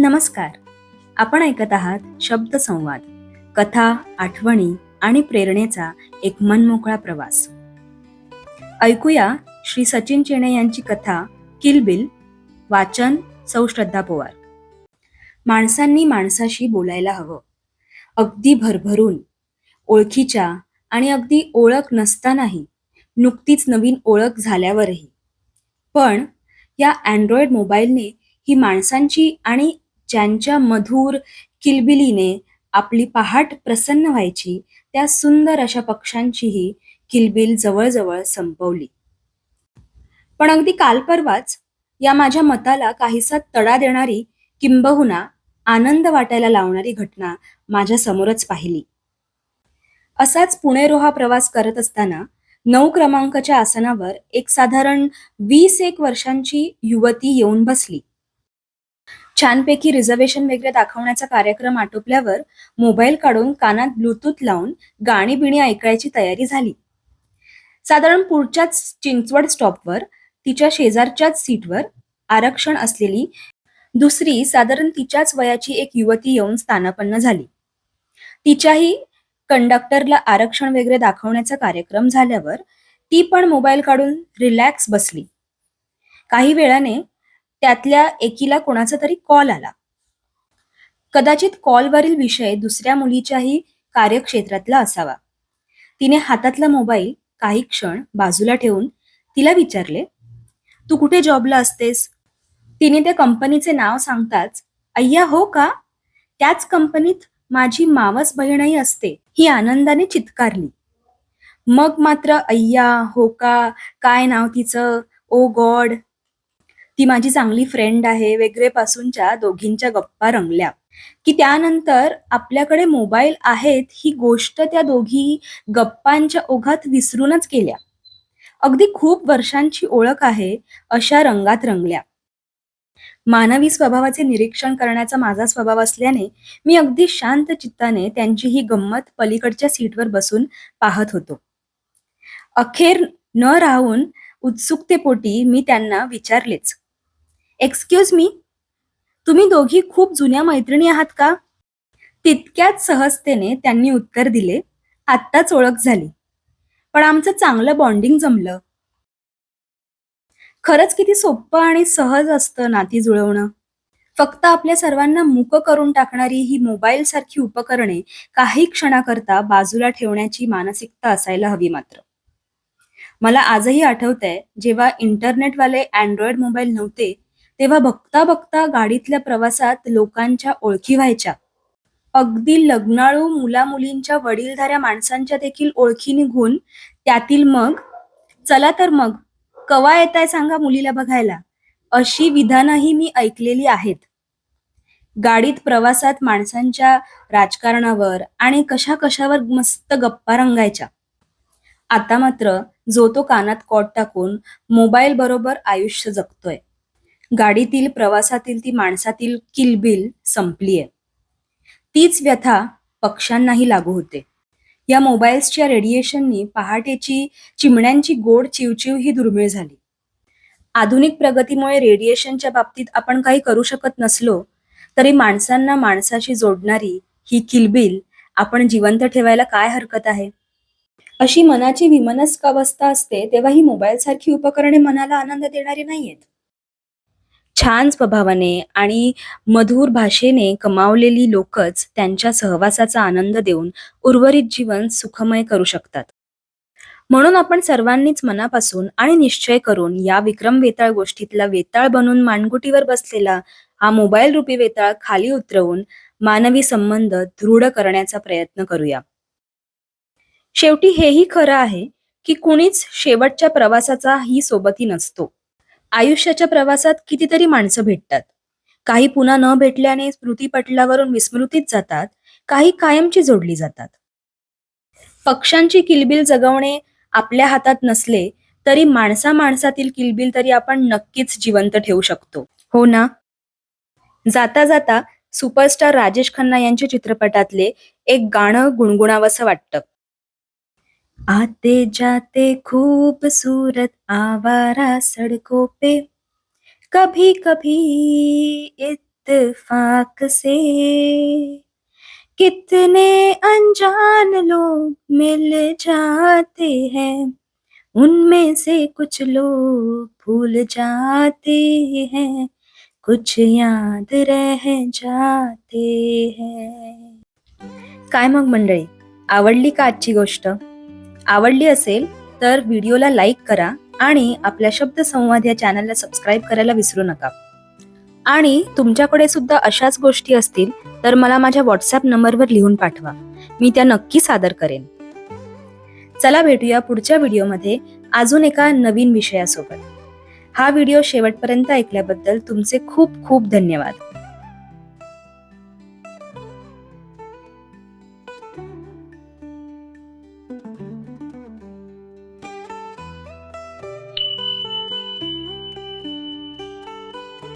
नमस्कार. आपण ऐकत आहात शब्द संवाद कथा आठवणी आणि प्रेरणेचा एक मनमोकळा प्रवास. ऐकूया श्री सचिन चेणे यांची कथा किलबिल वाचन सौ श्रद्धा पवार. माणसांनी माणसाशी बोलायला हवं. अगदी भरभरून ओळखीच्या आणि अगदी ओळख नसतानाही नुकतीच नवीन ओळख झाल्यावरही. पण या अँड्रॉइड मोबाईलने ही माणसांची आणि ज्यांच्या मधुर किलबिलीने आपली पहाट प्रसन्न व्हायची त्या सुंदर अशा पक्ष्यांचीही किलबिल जवळजवळ संपवली. पण अगदी काल परवाच या माझ्या मताला काहीसा तडा देणारी किंबहुना आनंद वाटायला लावणारी घटना माझ्या समोरच पाहिली. असाच पुणे रोहा प्रवास करत असताना नऊ क्रमांकाच्या आसनावर एक साधारण वीस एक वर्षांची युवती येऊन बसली. छानपैकी रिझर्वेशन वगैरे दाखवण्याचा कार्यक्रम आटोपल्यावर मोबाईल काढून कानात ब्लूटूथ लावून गाणी बिणी ऐकायची तयारी झाली. साधारण पुढच्याच चिंचवड स्टॉपवर तिच्या शेजारच्याच सीटवर आरक्षण असलेली दुसरी साधारण तिच्याच वयाची एक युवती येऊन स्थानापन्न झाली. तिच्याही कंडक्टरला आरक्षण वगैरे दाखवण्याचा कार्यक्रम झाल्यावर ती पण मोबाईल काढून रिलॅक्स बसली. काही वेळाने त्यातल्या एकीला कोणाचा तरी कॉल आला. कदाचित कॉलवरील विषय दुसऱ्या मुलीच्याही कार्यक्षेत्रातला असावा. तिने हातातला मोबाईल काही क्षण बाजूला ठेवून तिला विचारले तू कुठे जॉबला असतेस? तिने त्या कंपनीचे नाव सांगताच अय्या हो का? त्याच कंपनीत माझी मावस बहीणही असते. ही आनंदाने चित्कारली. मग मात्र अय्या हो का? काय नाव तिचं? Oh God. ती माझी चांगली फ्रेंड आहे वगैरे पासूनच्या दोघींच्या गप्पा रंगल्या. की त्यानंतर आपल्याकडे मोबाईल आहेत ही गोष्ट त्या दोघी गप्पांच्या ओघात विसरूनच गेल्या. अगदी खूप वर्षांची ओळख आहे अशा रंगात रंगल्या. मानवी स्वभावाचे निरीक्षण करण्याचा माझा स्वभाव असल्याने मी अगदी शांत चित्ताने त्यांची ही गंमत पलीकडच्या सीटवर बसून पाहत होतो. अखेर न राहून उत्सुकतेपोटी मी त्यांना विचारलेच. एक्सक्यूज मी तुम्ही दोघी खूप जुन्या मैत्रिणी आहात का? तितक्याच सहजतेने त्यांनी उत्तर दिले आत्ताच ओळख झाली. पण आमचं चांगलं बॉन्डिंग जमलं. खरंच किती सोपं आणि सहज असतं नाती जुळवणं. फक्त आपल्या सर्वांना मुक करून टाकणारी ही मोबाईल सारखी उपकरणे काही क्षणाकरता बाजूला ठेवण्याची मानसिकता असायला हवी मात्र. मला आजही आठवतंय जेव्हा इंटरनेटवाले अँड्रॉइड मोबाईल नव्हते तेव्हा बघता बघता गाडीतल्या प्रवासात लोकांच्या ओळखी व्हायच्या. अगदी लग्नाळू मुला मुलींच्या वडीलधाऱ्या माणसांच्या देखील ओळखी निघून त्यातील मग चला तर मग कवा येताय सांगा मुलीला बघायला. अशी विधानही मी ऐकलेली आहेत. गाडीत प्रवासात माणसांच्या राजकारणावर आणि कशा कशावर मस्त गप्पा रंगायच्या. आता मात्र जो तो कानात कॉट टाकून मोबाईल बरोबर आयुष्य जगतोय. गाडीतील प्रवासातील ती माणसातील किलबिल संपलीये. तीच व्यथा पक्ष्यांनाही लागू होते. या मोबाईल्सच्या रेडिएशननी पहाटेची चिमण्यांची गोड चिवचिव ही दुर्मिळ झाली. आधुनिक प्रगतीमुळे रेडिएशनच्या बाबतीत आपण काही करू शकत नसलो तरी माणसांना माणसाशी जोडणारी ही किलबिल आपण जिवंत ठेवायला काय हरकत आहे? अशी मनाची विमनस्क अवस्था असते तेव्हा ही मोबाईल सारखी उपकरणे मनाला आनंद देणारी नाहीयेत. छान स्वभावाने आणि मधुर भाषेने कमावलेली लोकच त्यांच्या सहवासाचा आनंद देऊन उर्वरित जीवन सुखमय करू शकतात. म्हणून आपण सर्वांनीच मनापासून आणि निश्चय करून या विक्रम वेताळ गोष्टीतला वेताळ बनून मानगुटीवर बसलेला हा मोबाईल रूपी वेताळ खाली उतरवून मानवी संबंध दृढ करण्याचा प्रयत्न करूया. शेवटी हेही खरं आहे की कुणीच शेवटच्या प्रवासाचा ही सोबती नसतो. आयुष्याच्या प्रवासात कितीतरी माणसं भेटतात. काही पुन्हा न भेटल्याने स्मृतीपटलावरून विस्मृतीत जातात काही कायमची जोडली जातात. पक्ष्यांची किलबिल जगवणे आपल्या हातात नसले तरी माणसा माणसातील किलबिल तरी आपण नक्कीच जिवंत ठेवू शकतो. हो ना? जाता जाता सुपरस्टार राजेश खन्ना यांच्या चित्रपटातले एक गाणं गुणगुणावंसं वाटतं. आते जाते खूबसूरत आवारा सड़कों पे। कभी कभी इत्तेफाक से। कितने अनजान लोग मिल जाते हैं। उनमें से कुछ लोग भूल जाते हैं। कुछ याद रह जाते हैं। काय मग मंडळी? आवडली का आजची गोष्ट? आवडली असेल तर व्हिडिओला लाईक करा आणि आपल्या शब्द संवाद या चॅनलला सबस्क्राईब करायला विसरू नका. आणि तुमच्याकडे सुद्धा अशाच गोष्टी असतील तर मला माझ्या व्हॉट्सॲप नंबरवर लिहून पाठवा. मी त्या नक्की सादर करेन. चला भेटूया पुढच्या व्हिडिओमध्ये. अजून एका नवीन विषयासोबत. हा व्हिडिओ शेवटपर्यंत ऐकल्याबद्दल तुमचे खूप खूप धन्यवाद.